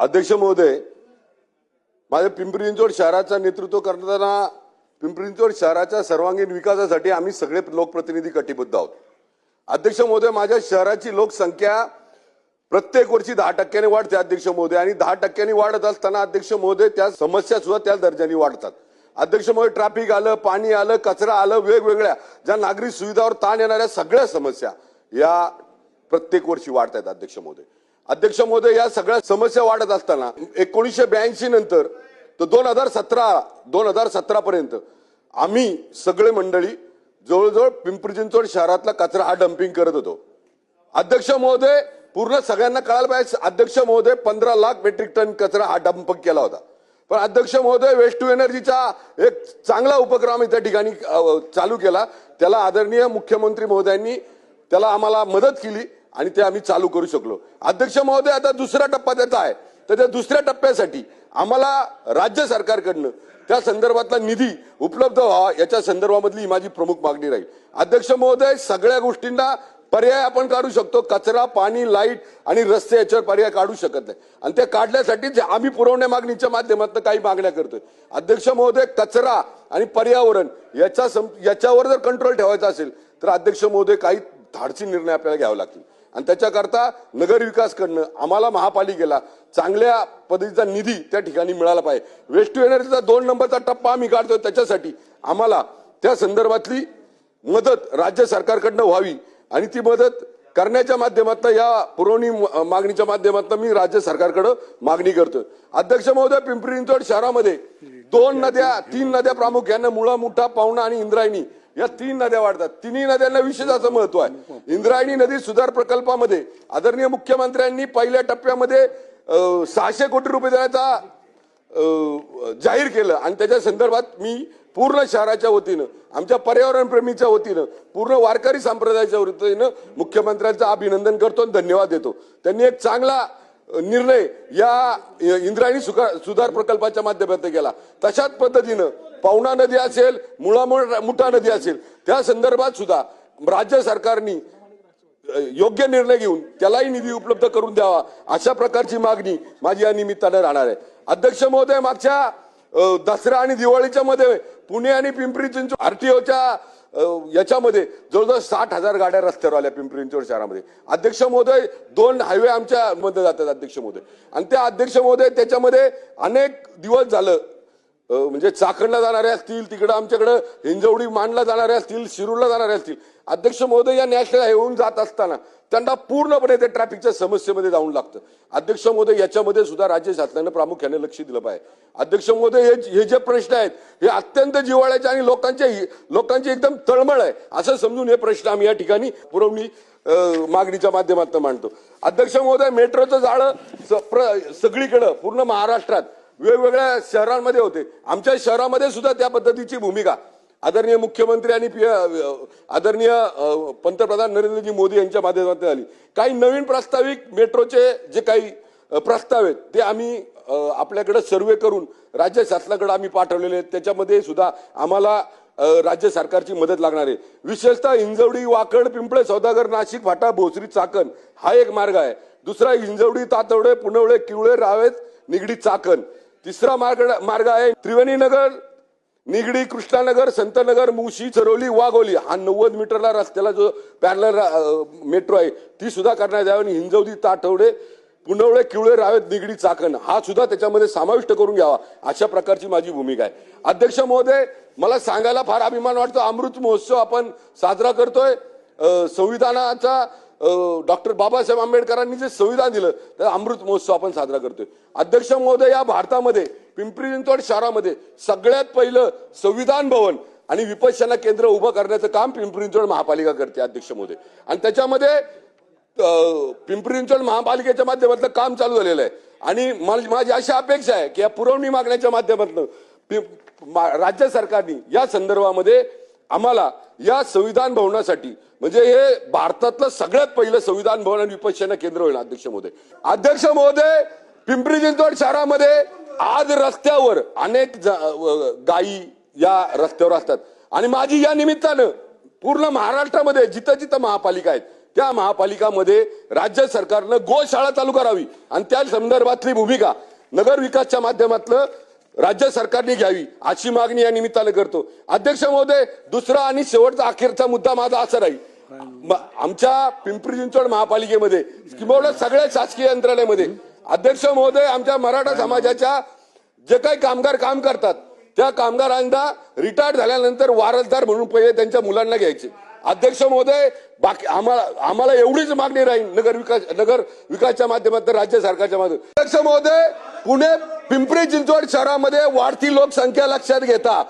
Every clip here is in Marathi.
अध्यक्ष महोदय माझ्या पिंपरी चिंचवड शहराचं नेतृत्व करताना पिंपरी चिंचवड शहराच्या सर्वांगीण विकासासाठी आम्ही सगळे लोकप्रतिनिधी कटिबद्ध आहोत. अध्यक्ष महोदय माझ्या शहराची लोकसंख्या प्रत्येक वर्षी दहा टक्क्याने वाढते अध्यक्ष महोदय. आणि दहा टक्क्यांनी वाढत असताना अध्यक्ष महोदय त्या समस्या सुद्धा त्या दर्जाने वाढतात. अध्यक्ष महोदय ट्रॅफिक आलं पाणी आलं कचरा आलं वेगवेगळ्या ज्या नागरिक सुविधावर ताण येणाऱ्या सगळ्या समस्या या प्रत्येक वर्षी वाढत आहेत अध्यक्ष महोदय. अध्यक्ष महोदय या सगळ्या समस्या वाढत असताना एकोणीसशे ब्याऐंशी नंतर तर दोन हजार सतरा दोन हजार सतरा पर्यंत आम्ही सगळे मंडळी जवळजवळ पिंपरी चिंचवड शहरातला कचरा हा डम्पिंग करत होतो. अध्यक्ष महोदय पूर्ण सगळ्यांना कळायला पाहिजे अध्यक्ष महोदय पंधरा लाख मेट्रिक टन कचरा हा डम्प केला होता. पण अध्यक्ष महोदय वेस्ट टू एनर्जीचा एक चांगला उपक्रम त्या ठिकाणी चालू केला. त्याला आदरणीय मुख्यमंत्री महोदयांनी त्याला आम्हाला मदत केली. आणि ते आम्ही चालू करू शकलो. अध्यक्ष महोदय आता दुसरा टप्पा त्याचा आहे. तर त्या दुसऱ्या टप्प्यासाठी आम्हाला राज्य सरकारकडनं त्या संदर्भातला निधी उपलब्ध व्हावा याच्या संदर्भामधली ही माझी प्रमुख मागणी राहील. अध्यक्ष महोदय सगळ्या गोष्टींना पर्याय आपण काढू शकतो. कचरा पाणी लाइट आणि रस्ते याच्यावर पर्याय काढू शकत नाही. आणि ते काढण्यासाठी आम्ही पुरवण्या मागणीच्या माध्यमातून काही मागण्या करतोय. अध्यक्ष महोदय कचरा आणि पर्यावरण याचा सम- याच्यावर जर कंट्रोल ठेवायचा असेल तर अध्यक्ष महोदय काही धाडसी निर्णय आपल्याला घ्यावे लागतील. आणि त्याच्याकरता नगर विकास आम्हाला महापालिकेला चांगल्या पद्धतीचा निधी त्या ठिकाणी मिळाला पाहिजे. वेस्ट टू एनर्जीचा दोन नंबरचा टप्पा आम्ही काढतोय त्याच्यासाठी. आम्हाला त्या संदर्भातली मदत राज्य सरकारकडनं व्हावी आणि ती मदत करण्याच्या माध्यमातून या पुरवणी मागणीच्या माध्यमातून मी राज्य सरकारकडे मागणी करतोय. अध्यक्ष महोदय पिंपरी चिंचवड शहरामध्ये दोन नद्या तीन नद्या प्रामुख्यानं मुळा मुठा पाहुणा आणि इंद्रायणी या तीन नद्या वाढतात. तिन्ही नद्यांना विशेषाचं महत्त्व आहे. इंद्रायणी नदी सुधार प्रकल्पामध्ये आदरणीय मुख्यमंत्र्यांनी पहिल्या टप्प्यामध्ये सहाशे कोटी रुपये देण्याचा जाहीर केलं. आणि त्याच्या संदर्भात मी पूर्ण शहराच्या वतीनं आमच्या पर्यावरण प्रेमीच्या वतीनं पूर्ण वारकरी संप्रदायाच्या वतीनं मुख्यमंत्र्यांचं अभिनंदन करतो आणि धन्यवाद देतो. त्यांनी एक चांगला निर्णय या इंद्रायणी सुका- सुधार प्रकल्पाच्या माध्यमातून केला. तशाच पद्धतीनं पावणा नदी असेल मुळा मुठा नदी असेल त्या संदर्भात सुद्धा राज्य सरकारनी योग्य निर्णय घेऊन त्यालाही निधी उपलब्ध करून द्यावा अशा प्रकारची मागणी माझी या निमित्तानं राहणार आहे. अध्यक्ष महोदय मागच्या दसरा आणि दिवाळीच्या मध्ये पुणे आणि पिंपरी चिंचवड आरटीओच्या याच्यामध्ये जवळजवळ साठ हजार गाड्या रस्त्यावर आल्या पिंपरी चिंचवड शहरामध्ये. अध्यक्ष महोदय दोन हायवे आमच्या मध्ये जातात अध्यक्ष महोदय. आणि त्या अध्यक्ष महोदय त्याच्यामध्ये अनेक दिवस झालं म्हणजे चाकणला जाणारे असतील तिकडं आमच्याकडं हिंजवडी मानला जाणारे असतील शिरूरला जाणारे असतील. अध्यक्ष महोदय या नॅशनल हायवेहून जात असताना त्यांना पूर्णपणे ते ट्रॅफिकच्या समस्येमध्ये जाऊन लागतं. अध्यक्ष महोदय याच्यामध्ये सुद्धा राज्य शासनानं प्रामुख्याने लक्ष दिलं पाहिजे. अध्यक्ष महोदय हे हे जे प्रश्न आहेत हे अत्यंत जिव्हाळ्याचे आणि लोकांच्या लोकांची एकदम तळमळ आहे असं समजून हे प्रश्न आम्ही या ठिकाणी पुरवणी मागणीच्या माध्यमातून मांडतो. अध्यक्ष महोदय मेट्रोचं जाळं सगळीकडं पूर्ण महाराष्ट्रात वेगवेगळ्या शहरांमध्ये होते. आमच्या शहरामध्ये सुद्धा त्या पद्धतीची भूमिका. आदरणीय मुख्यमंत्री आणि पी- आदरणीय पंतप्रधान नरेंद्रजी मोदी यांच्या माध्यमातून आली. काही नवीन प्रास्ताविक मेट्रोचे जे काही प्रस्ताव आहेत ते आम्ही आपल्याकडे सर्वे करून राज्य शासनाकडे आम्ही पाठवलेले आहेत. त्याच्यामध्ये सुद्धा आम्हाला राज्य सरकारची मदत लागणार आहे. विशेषतः हिंजवडी वाकड पिंपळे सौदागर नाशिक फाटा भोसरी चाकण हा एक मार्ग आहे. दुसरा हिंजवडी तातवडे पुनवळे किवळे रावेत निगडी चाकण. तिसरा मार्ग मार्ग आहे त्रिवेणी नगर निगडी कृष्णानगर संतनगर मुशी चरोली वाघोली. हा नव्वद मीटरला रस्त्याला जो पॅरलर मेट्रो आहे ती सुद्धा करण्यात यावी आणि हिंजवदी ताठवडे पुनवळे किवळे रावेत निगडी चाकण हा सुद्धा त्याच्यामध्ये समाविष्ट करून घ्यावा. अशा प्रकारची माझी भूमिका आहे. अध्यक्ष महोदय मला सांगायला फार अभिमान वाटतो. अमृत महोत्सव आपण साजरा करतोय. संविधानाचा डॉक्टर बाबासाहेब आंबेडकरांनी जे संविधान दिलं तर अमृत महोत्सव आपण साजरा करतोय. अध्यक्ष महोदय या भारतामध्ये पिंपरी चिंचवड शहरामध्ये सगळ्यात पहिलं संविधान भवन आणि विपश्यना केंद्र उभं करण्याचं काम पिंपरी चिंचवड महापालिका करते अध्यक्ष महोदय. आणि त्याच्यामध्ये पिंपरी चिंचवड महापालिकेच्या माध्यमातलं काम चालू झालेलं आहे. आणि माझी अशी अपेक्षा आहे की या पुरवणी मागण्याच्या माध्यमातून राज्य सरकारने या संदर्भामध्ये आम्हाला या संविधान भवनासाठी म्हणजे हे भारतातलं सगळ्यात पहिलं संविधान भवन आणि विपश्यना केंद्र होईल अध्यक्ष महोदय. अध्यक्ष महोदय पिंपरी चिंचवड शहरामध्ये आज रस्त्यावर अनेक गायी या रस्त्यावर असतात. आणि माझी या निमित्तानं पूर्ण महाराष्ट्रामध्ये जिथं जिथं महापालिका आहेत त्या महापालिकामध्ये राज्य सरकारनं गोशाळा चालू करावी आणि त्या संदर्भातली भूमिका नगर विकासच्या माध्यमातलं राज्य सरकारने घ्यावी अशी मागणी या निमित्तानं करतो. अध्यक्ष महोदय दुसरा आणि शेवटचा अखेरचा मुद्दा माझा असा राहील. आमच्या पिंपरी चिंचवड महापालिकेमध्ये किंवा सगळ्या शासकीय यंत्रणेमध्ये अध्यक्ष महोदय आमच्या मराठा समाजाच्या जे काही कामगार काम करतात त्या कामगारांना रिटायर्ड झाल्यानंतर वारसदार म्हणून पहिले त्यांच्या मुलांना घ्यायचे. अध्यक्ष महोदय बाकी आम्हाला आम्हाला एवढीच मागणी राहील नगर विकास नगर विकासच्या माध्यमातून राज्य सरकारच्या माध्यमात. अध्यक्ष महोदय पुणे पिंपरी चिंचवड शहरामध्ये वाढती लोकसंख्या लक्षात घेता.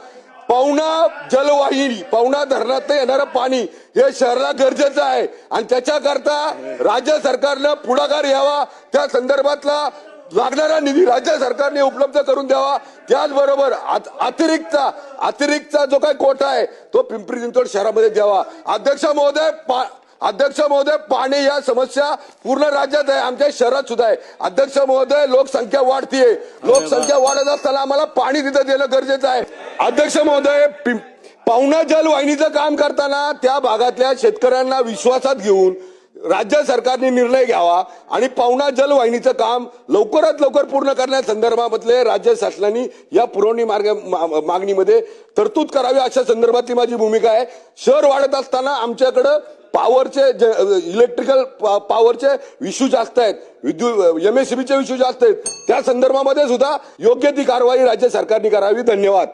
पावणा जलवाहिनी पावणा धरणात येणारं पाणी हे शहराला गरजेचं आहे. आणि त्याच्याकरता राज्य सरकारनं पुढाकार घ्यावा. त्या संदर्भातला लागणारा निधी राज्य सरकारने उपलब्ध करून द्यावा. त्याचबरोबर अतिरिक्त अतिरिक्तचा अतिरिक्तचा जो काही कोटा आहे तो पिंपरी चिंचवड शहरामध्ये द्यावा. अध्यक्ष महोदय पा अध्यक्ष महोदय पाणी या समस्या पूर्ण राज्यात आहे. आमच्या शहरात सुद्धा आहे. अध्यक्ष महोदय लोकसंख्या वाढतीये. लोकसंख्या वाढत असताना आम्हाला पाणी तिथं देणं गरजेचं आहे. अध्यक्ष महोदय पाहुणा जलवाहिनीचं जल वाहिनीचं काम करताना त्या भागातल्या शेतकऱ्यांना विश्वासात घेऊन राज्य सरकारने निर्णय घ्यावा आणि पवना जलवाहिनीचं काम लवकरात लवकर पूर्ण करण्यासंदर्भामधले राज्य शासनाने या पुरवणी मार्ग मा- मागणीमध्ये तरतूद करावी अशा संदर्भातली माझी भूमिका आहे. शहर वाढत असताना आमच्याकडं पॉवरचे इलेक्ट्रिकल पॉवरचे इश्यू जास्त आहेत. विद्युत एमएससीबीचे इश्यू जास्त आहेत. त्या संदर्भामध्ये सुद्धा योग्य ती कारवाई राज्य सरकारने करावी. धन्यवाद.